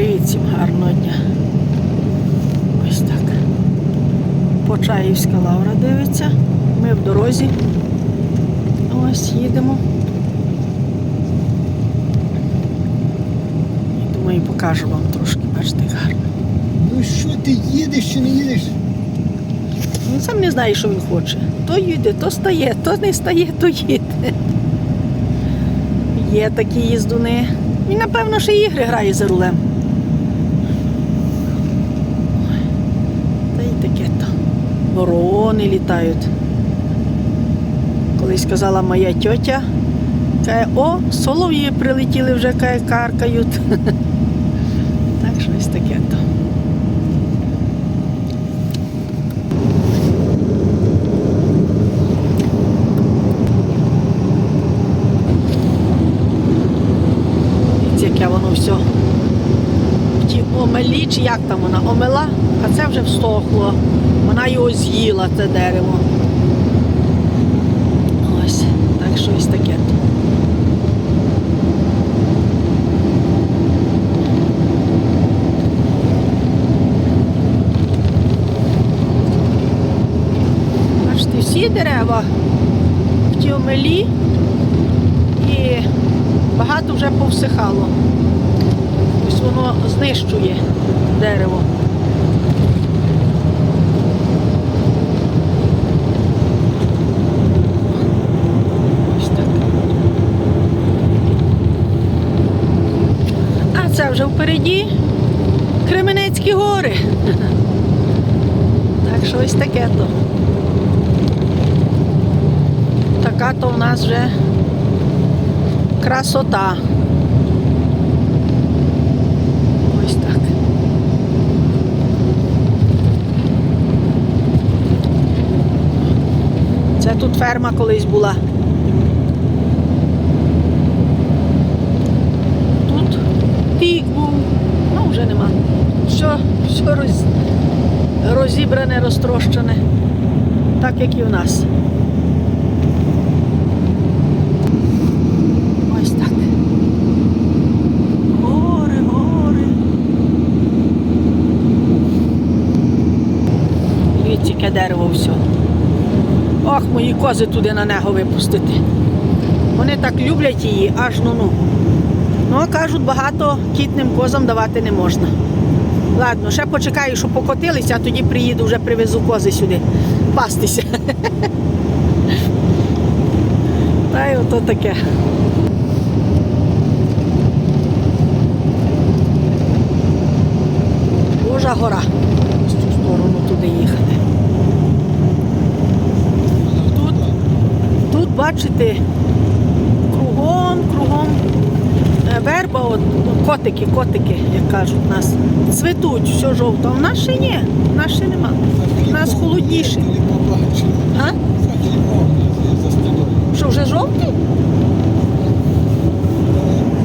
Привіт всім гарного дня. Ось так. Почаївська лавра дивиться. Ми в дорозі. Ось їдемо. І думаю, покажу вам трошки, бачите, гарно. Ну що ти їдеш чи не їдеш? Він сам не знає, що він хоче. То їде, то стає, то не стає, то їде. Є такі їздуни. Він, напевно, ще ігри грає за рулем. Ой, Та й таке то. Ворони літають. Колись сказала моя тьотя, каже, о, солов'ї прилетіли вже каже, каркають. Так щось таке то. Яке воно все. Ті омелі, чи як там вона? Омела, а це вже всохло. Вона його з'їла, це дерево. Ось, так щось таке. Бачите, всі дерева в тій омелі і багато вже повсихало. Ось воно знищує дерево. Ось так. Вже впереді Кременецькі гори. Так що ось таке то. Така то в нас вже красота. Ось так. Це тут ферма колись була. Тут пік був, ну вже нема. Все, все роз, розібране, розтрощене, так як і в нас. Ось так. Гори, гори. Дивіться, яке дерево все. Ох, мої кози туди на нього випустити. Вони так люблять її, аж ну ну. Ну, кажуть, багато кітним козам давати не можна. Ладно, ще почекаю, щоб покотилися, а тоді приїду, вже привезу кози сюди пастися. Та й ото таке. Божа гора. З цю сторону туди їхати. Тут, бачите, кругом, кругом верба, от, ну, котики, котики, як кажуть у нас, цвітуть, все жовто. А в нас ще ні, в нас ще нема. У нас холодніше. А? Що вже жовтий?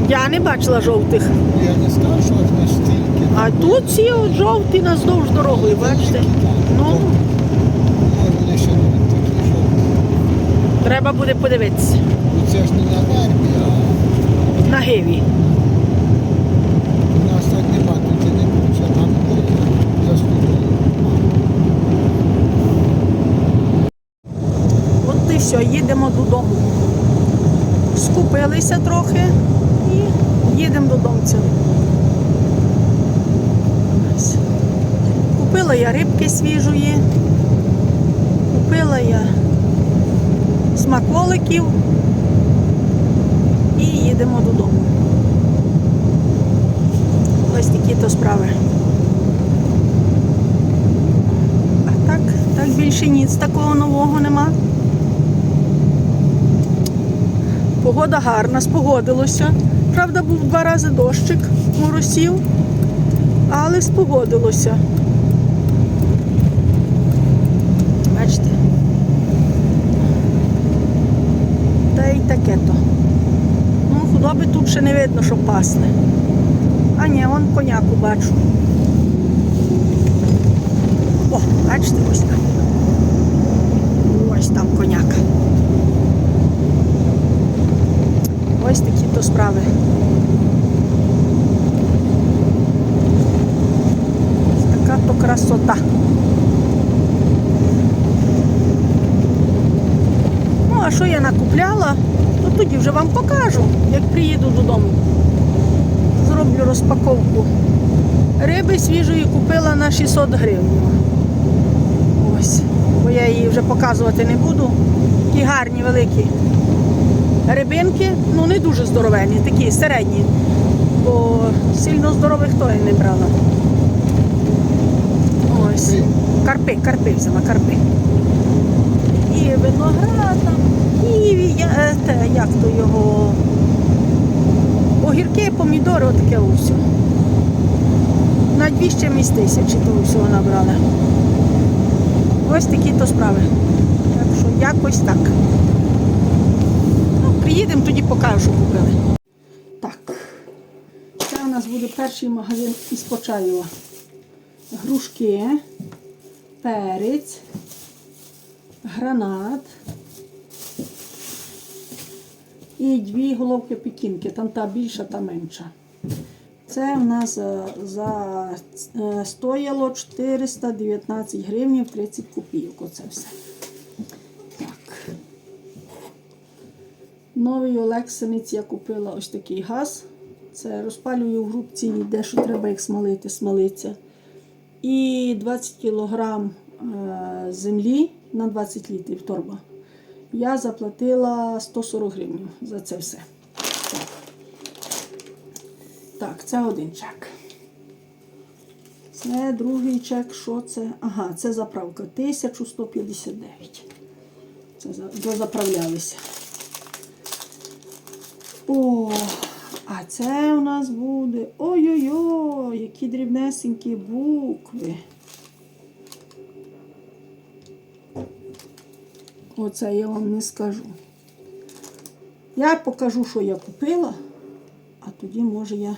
Я не бачила жовтих. Я не сказав, що от настільки. А тут ці от жовті наздовж дорогою, бачите? Ну, не треба буде подивитися. Це ж не на вербі, а На гиві. у нас так нема, тут не буде. Там. От і все, їдемо додому. Скупилися трохи і їдемо додому. Купила я рибки свіжої, купила я смаколиків і їдемо додому. Ось такі то справи. А так, так більше ніц такого нового нема. Погода гарна, спогодилося. Правда, був два рази дощик, моросів, але спогодилося. Бачите? Та й таке то. Худоби тут ще не видно, що пасне. А ні, вон коняку бачу. О, бачите, ось там. Ось там коняка. Ось такі то справи. Така то Красота. Ну, а що я накупляла, тоді вже вам покажу, як приїду додому. Зроблю розпаковку. Риби свіжої купила на 600 гривень. Ось. Бо я її вже показувати не буду. Такі гарні, великі рибинки, ну не дуже здоровенні, такі середні. Бо сильно здорових то я не брала. Ось. Карпи, карпи взяла, карпи. І виноград там, і я, е, те, як то його. Огірки, помідори, отаке все. На дві ще місь тисячі того всього набрали. Ось такі то справи. Так що якось так. Ну, приїдемо, тоді покажу, купили. Так. Це у нас буде перший магазин із Почаєва. Грушки, перець, гранат і дві головки пекінки. Там та більша, та менша. Це в нас за, за е, стояло 419 гривень 30 копійок. Оце все. Так. Новий Олексинець я купила ось такий газ. Це розпалюю в грубці, де що треба їх смалити, смалиться. І 20 кг е, землі на 20 літрів торба. Я заплатила 140 гривень за це все. Так. Це один чек. Це другий чек. Що це? Ага, це заправка 1159. Це за- дозаправлялися. О, а це у нас буде. Ой-ой-ой, які дрібнесенькі букви. Оце я вам не скажу. Я покажу, що я купила, а тоді може я.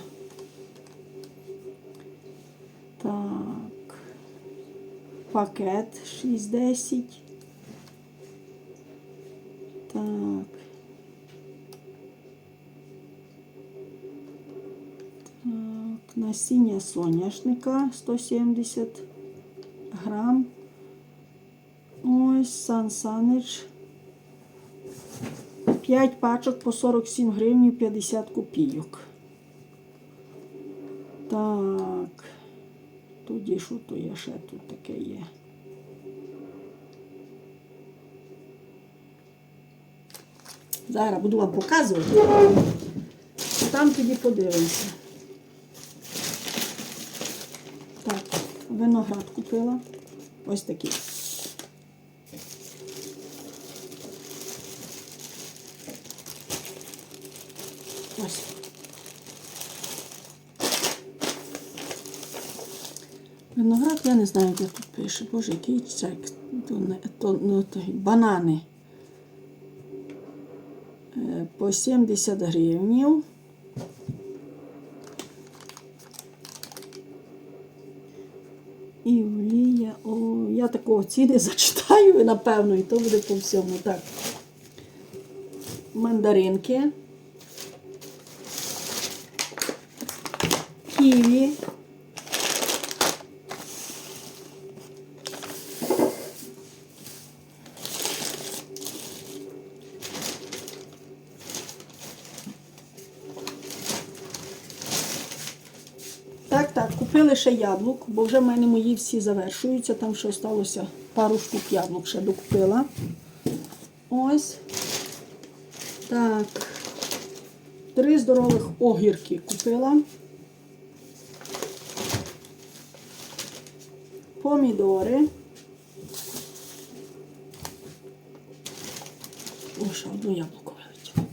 Так. Пакет 610. Так. Так, насіння соняшника 170 грам. Ось Сан Санич. 5 пачок по 47 гривень 50 копійок. Так. Тоді що то є ще тут таке є? Зараз буду вам показувати. Там тоді подивимося. Так, виноград купила. Ось такий. Ось. Виноград, я не знаю, де тут пише. Боже, який чек. Ну, банани. Е, По 70 гривнів. І олія. О, я такого ціни зачитаю, напевно, і то буде по всьому. Так. Мандаринки. Ківі. Так, так, купили ще яблук, бо вже в мене мої всі завершуються. Там ще залишилося пару штук яблук ще докупила. Ось. Так. Три здорових огірки купила. Помідори. О, ще одну яблуко вилетіло.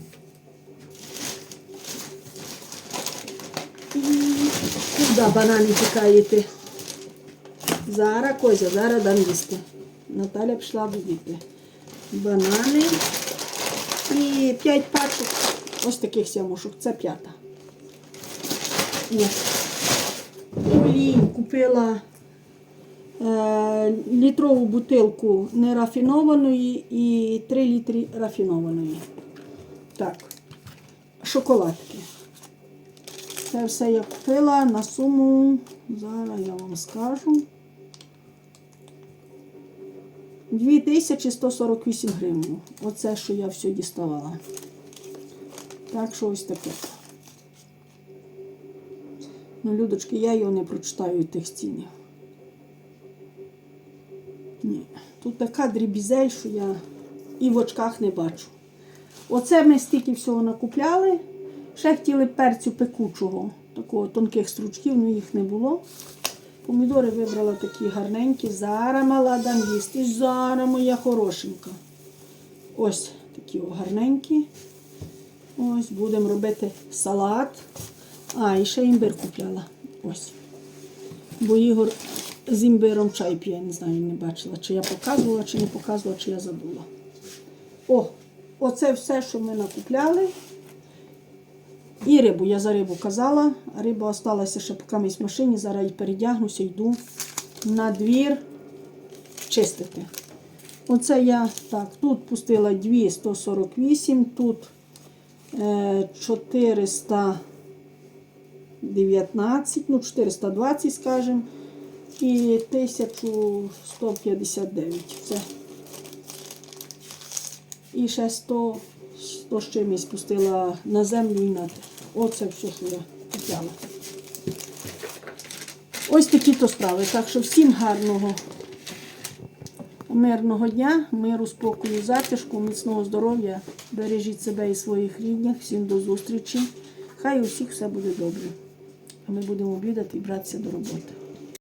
Куди банани тікаєте? Зараз Козя, зараз дам їсти. Наталя пішла будити. Банани. І 5 пачок ось таких сямушок. Це п'ята. Олію купила літрову бутилку нерафінованої і 3 літри рафінованої. Так, шоколадки. Це все я купила на суму, зараз я вам скажу. 2148 гривень. Оце, що я все діставала. Так що ось таке. Ну, Людочки, я його не прочитаю тих цінів. Ні. Тут така дрібізель, що я і в очках не бачу. Оце ми стільки всього накупляли. Ще хотіли перцю пекучого, такого тонких стручків, але їх не було. Помідори вибрала такі гарненькі. Зараз мала дам їсти. Зараз моя хорошенька. Ось такі гарненькі. Ось будемо робити салат. А, і ще імбир купляла. Ось. Бо Ігор з імбиром чай п'є, не знаю, не бачила, чи я показувала, чи не показувала, чи я забула. О, оце все, що ми накупляли. І рибу, я за рибу казала, риба осталася ще поки в машині, зараз я передягнуся, йду на двір чистити. Оце я так, тут пустила 248, тут е, 419, ну 420, скажімо, і 1159. Це. І ще 100, 100 з чимось пустила на землю і на те. Оце все, що я купляла. Ось такі то справи. Так що всім гарного, мирного дня, миру, спокою, затишку, міцного здоров'я. Бережіть себе і своїх рідних. Всім до зустрічі. Хай у всіх все буде добре. А ми будемо обідати і братися до роботи.